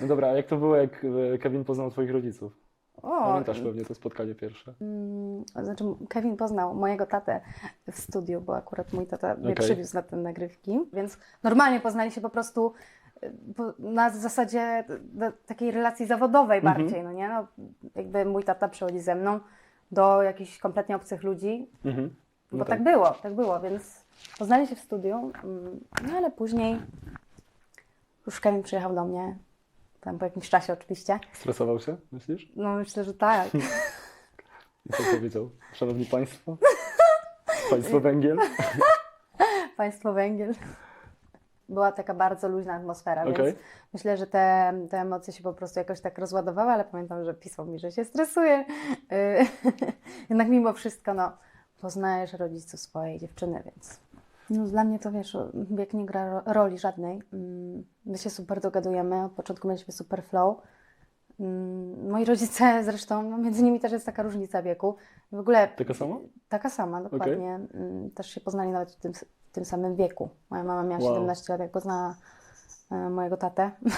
No dobra, a jak to było, jak e, Kevin poznał twoich rodziców? O, Pamiętasz pewnie to spotkanie pierwsze. mm, znaczy Kevin poznał mojego tatę w studiu, bo akurat mój tata mnie Okej. przywiózł na te nagrywki, więc normalnie poznali się po prostu y, po- na zasadzie takiej relacji zawodowej Mhm. bardziej, no nie? No, jakby mój tata przychodzi ze mną do jakichś kompletnie obcych ludzi, Mhm. bo No tak. było, tak było, więc poznali się w studiu, mm, no ale później już Kevin przyjechał do mnie, tam po jakimś czasie oczywiście. Stresował się, myślisz? No myślę, że tak. I co powiedział? Szanowni Państwo? Państwo węgiel? Państwo Węgiel. Była taka bardzo luźna atmosfera, Okej. więc myślę, że te, te emocje się po prostu jakoś tak rozładowały, ale pamiętam, że pisał mi, że się stresuje. Y, Jednak mimo wszystko, no, poznajesz rodziców swojej dziewczyny, więc... No, dla mnie to, wiesz, wiek nie gra ro- roli żadnej. Mm, My się super dogadujemy, od początku mieliśmy super flow. Mm, Moi rodzice zresztą, no, między nimi też jest taka różnica wieku. W ogóle Taka sama? Taka sama, dokładnie. Mm, Też się poznali nawet w tym, w tym samym wieku. Moja mama miała Wow. 17 lat, jak poznała e, mojego tatę.